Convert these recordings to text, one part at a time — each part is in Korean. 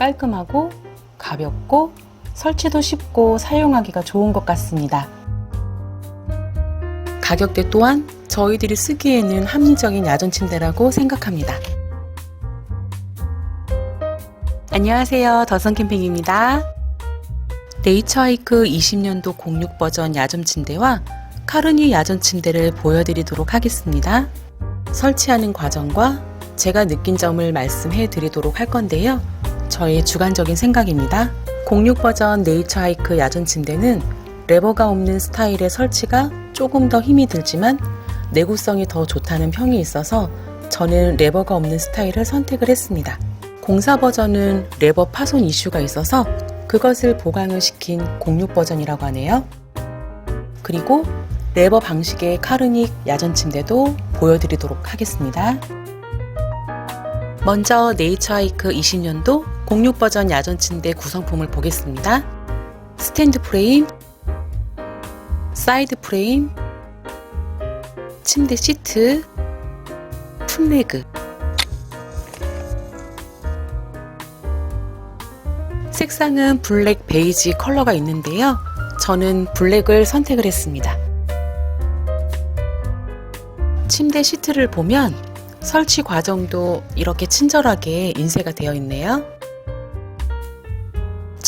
깔끔하고 가볍고 설치도 쉽고 사용하기가 좋은 것 같습니다. 가격대 또한 저희들이 쓰기에는 합리적인 야전 침대라고 생각합니다. 안녕하세요. 더선 캠핑입니다. 네이처하이크 20년도 06 버전 야전 침대와 카르니 야전 침대를 보여드리도록 하겠습니다. 설치하는 과정과 제가 느낀 점을 말씀해 드리도록 할 건데요. 저의 주관적인 생각입니다. 06 버전 네이처 하이크 야전 침대는 레버가 없는 스타일의 설치가 조금 더 힘이 들지만 내구성이 더 좋다는 평이 있어서 저는 레버가 없는 스타일을 선택을 했습니다. 공사 버전은 레버 파손 이슈가 있어서 그것을 보강을 시킨 06 버전이라고 하네요. 그리고 레버 방식의 카르닉 야전 침대도 보여드리도록 하겠습니다. 먼저 네이처하이크 20년도 06 버전 야전 침대 구성품을 보겠습니다. 스탠드 프레임, 사이드 프레임, 침대 시트, 풋레그. 색상은 블랙, 베이지 컬러가 있는데요. 저는 블랙을 선택을 했습니다. 침대 시트를 보면 설치 과정도 이렇게 친절하게 인쇄가 되어 있네요.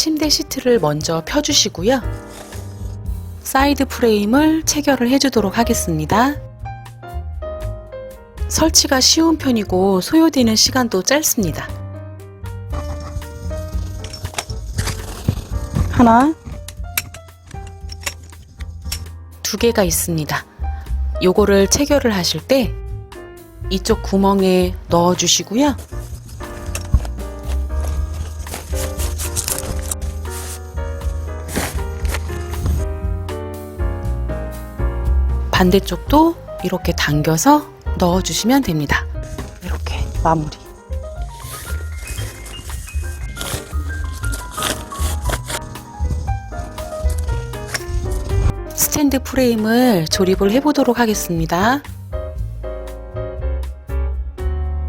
침대 시트를 먼저 펴주시고요. 사이드 프레임을 체결을 해주도록 하겠습니다. 설치가 쉬운 편이고 소요되는 시간도 짧습니다. 하나, 두 개가 있습니다. 요거를 체결을 하실 때 이쪽 구멍에 넣어 주시고요. 반대쪽도 이렇게 당겨서 넣어 주시면 됩니다. 이렇게 마무리. 스탠드 프레임을 조립을 해보도록 하겠습니다.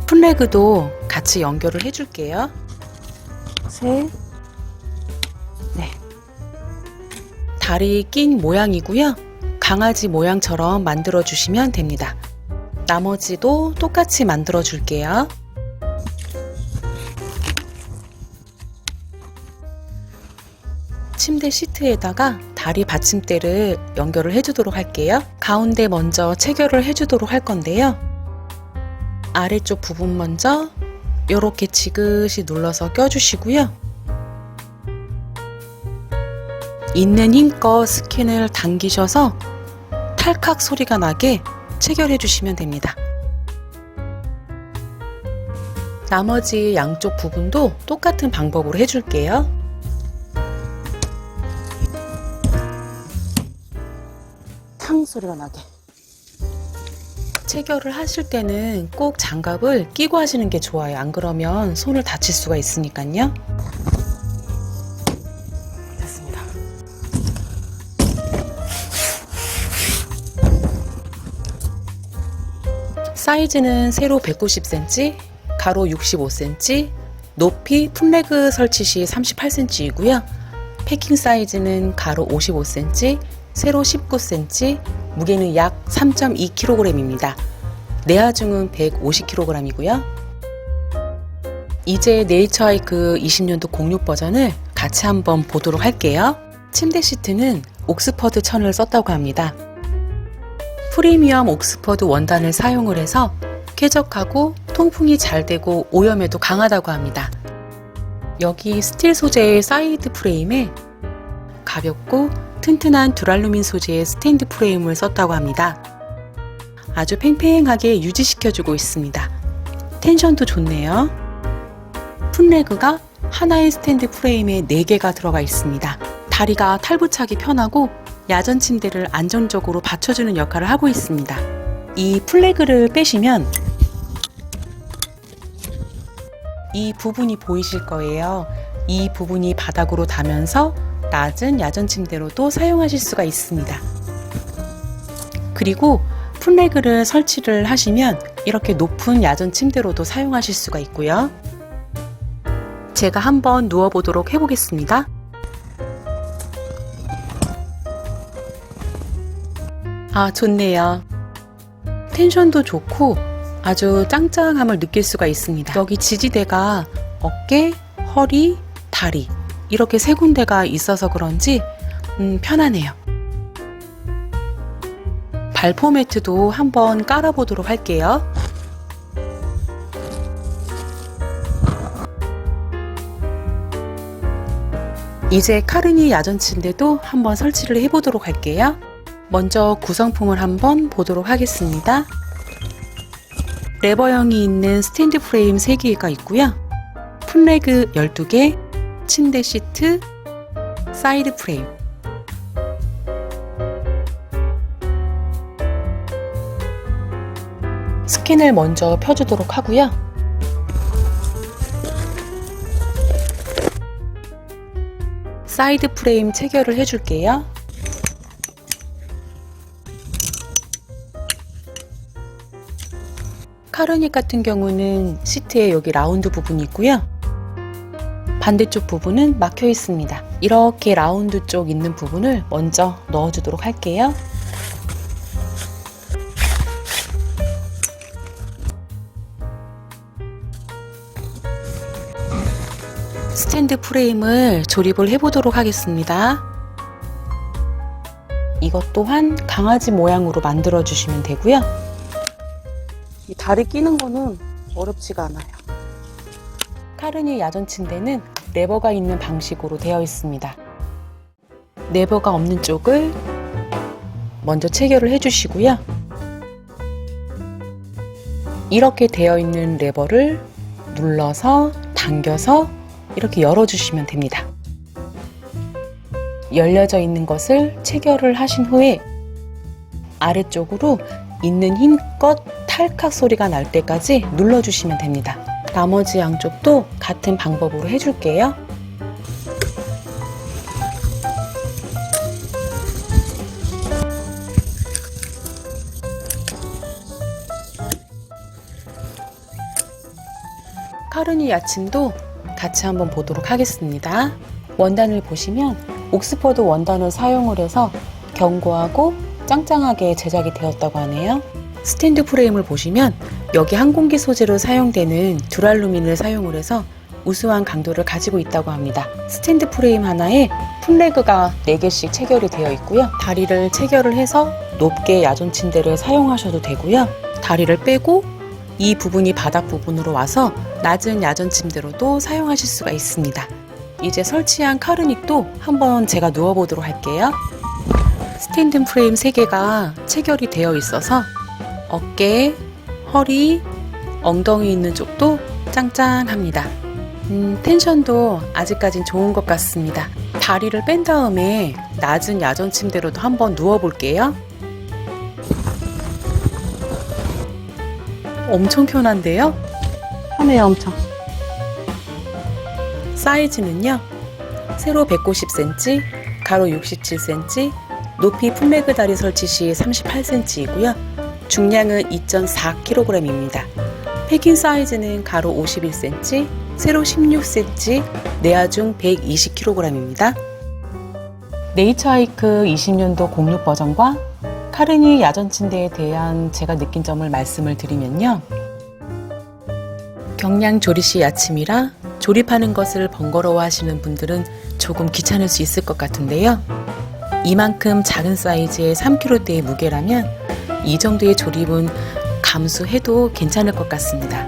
플래그도 같이 연결을 해줄게요. 셋, 네. 다리 낀 모양이고요. 강아지 모양처럼 만들어 주시면 됩니다. 나머지도 똑같이 만들어 줄게요. 침대 시트에다가 다리 받침대를 연결을 해주도록 할게요. 가운데 먼저 체결을 해주도록 할 건데요. 아래쪽 부분 먼저 이렇게 지그시 눌러서 껴주시고요. 있는 힘껏 스킨을 당기셔서 탈칵 소리가 나게 체결해 주시면 됩니다. 나머지 양쪽 부분도 똑같은 방법으로 해줄게요. 탕 소리가 나게. 체결을 하실 때는 꼭 장갑을 끼고 하시는 게 좋아요. 안 그러면 손을 다칠 수가 있으니까요. 사이즈는 세로 190cm, 가로 65cm, 높이 플래그 설치 시 38cm이고요. 패킹 사이즈는 가로 55cm, 세로 19cm, 무게는 약 3.2kg입니다. 내하중은 150kg이고요. 이제 네이처하이크 20년도 06 버전을 같이 한번 보도록 할게요. 침대 시트는 옥스퍼드 천을 썼다고 합니다. 프리미엄 옥스퍼드 원단을 사용을 해서 쾌적하고 통풍이 잘 되고 오염에도 강하다고 합니다. 여기 스틸 소재의 사이드 프레임에 가볍고 튼튼한 두랄루민 소재의 스탠드 프레임을 썼다고 합니다. 아주 팽팽하게 유지시켜주고 있습니다. 텐션도 좋네요. 풋레그가 하나의 스탠드 프레임에 4개가 들어가 있습니다. 다리가 탈부착이 편하고 야전 침대를 안정적으로 받쳐주는 역할을 하고 있습니다. 이 플래그를 빼시면 이 부분이 보이실 거예요. 이 부분이 바닥으로 닿으면서 낮은 야전 침대로도 사용하실 수가 있습니다. 그리고 풋레그를 설치를 하시면 이렇게 높은 야전 침대로도 사용하실 수가 있고요. 제가 한번 누워보도록 해보겠습니다. 아, 좋네요. 텐션도 좋고 아주 짱짱함을 느낄 수가 있습니다. 여기 지지대가 어깨, 허리, 다리 이렇게 세 군데가 있어서 그런지 음, 편하네요. 발포 매트도 한번 깔아보도록 할게요. 이제 카르니 야전 침대도 한번 설치를 해보도록 할게요. 먼저 구성품을 한번 보도록 하겠습니다. 레버형이 있는 스탠드 프레임 3개가 있고요. 풋레그 12개, 침대 시트, 사이드 프레임. 스킨을 먼저 펴주도록 하고요. 사이드 프레임 체결을 해줄게요. 카르닉 같은 경우는 시트에 여기 라운드 부분이 있고요. 반대쪽 부분은 막혀 있습니다. 이렇게 라운드 쪽 있는 부분을 먼저 넣어주도록 할게요. 스탠드 프레임을 조립을 해보도록 하겠습니다. 이것 또한 강아지 모양으로 만들어 주시면 되고요. 이 다리 끼는 거는 어렵지가 않아요. 카르니 야전 침대는 레버가 있는 방식으로 되어 있습니다. 레버가 없는 쪽을 먼저 체결을 해주시고요. 이렇게 되어 있는 레버를 눌러서 당겨서 이렇게 열어주시면 됩니다. 열려져 있는 것을 체결을 하신 후에 아래쪽으로 있는 힘껏 탈칵 소리가 날 때까지 눌러주시면 됩니다. 나머지 양쪽도 같은 방법으로 해줄게요. 카르니 야침도 같이 한번 보도록 하겠습니다. 원단을 보시면 옥스퍼드 원단을 사용을 해서 견고하고 짱짱하게 제작이 되었다고 하네요. 스탠드 프레임을 보시면 여기 항공기 소재로 사용되는 듀랄루민을 사용을 해서 우수한 강도를 가지고 있다고 합니다. 스탠드 프레임 하나에 풀레그가 4개씩 체결이 되어 있고요. 다리를 체결을 해서 높게 야전 침대를 사용하셔도 되고요. 다리를 빼고 이 부분이 바닥 부분으로 와서 낮은 야전 침대로도 사용하실 수가 있습니다. 이제 설치한 카르닉도 한번 제가 누워보도록 할게요. 스탠드 프레임 3개가 체결이 되어 있어서 어깨, 허리, 엉덩이 있는 쪽도 짱짱합니다. 음, 텐션도 아직까진 좋은 것 같습니다. 다리를 뺀 다음에 낮은 야전 침대로도 한번 누워볼게요. 엄청 편한데요? 편해요, 엄청. 사이즈는요, 세로 190cm, 가로 67cm, 높이 풀레그 다리 설치 시 38cm이고요. 중량은 2.4kg입니다. 패킹 사이즈는 가로 51cm, 세로 16cm, 내하중 120kg입니다. 네이처하이크 20년도 06 버전과 카르니 야전 침대에 대한 제가 느낀 점을 말씀을 드리면요. 경량 조리시 야침이라 조립하는 것을 번거로워 하시는 분들은 조금 귀찮을 수 있을 것 같은데요. 이만큼 작은 사이즈의 3kg대의 무게라면 이 정도의 조립은 감수해도 괜찮을 것 같습니다.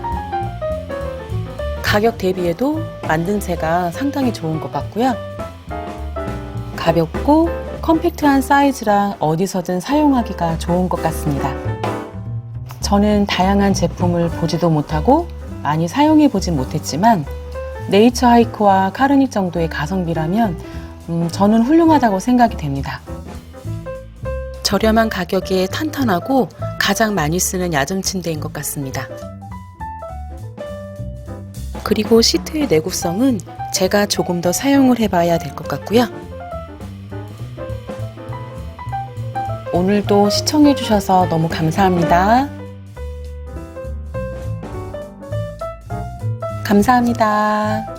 가격 대비해도 만듦새가 상당히 좋은 것 같고요. 가볍고 컴팩트한 사이즈라 어디서든 사용하기가 좋은 것 같습니다. 저는 다양한 제품을 보지도 못하고 많이 사용해 보진 못했지만 네이처 하이크와 카르닉 정도의 가성비라면 음, 저는 훌륭하다고 생각이 됩니다. 저렴한 가격에 탄탄하고 가장 많이 쓰는 야전 침대인 것 같습니다. 그리고 시트의 내구성은 제가 조금 더 사용을 해봐야 될 것 같고요. 오늘도 시청해주셔서 너무 감사합니다. 감사합니다.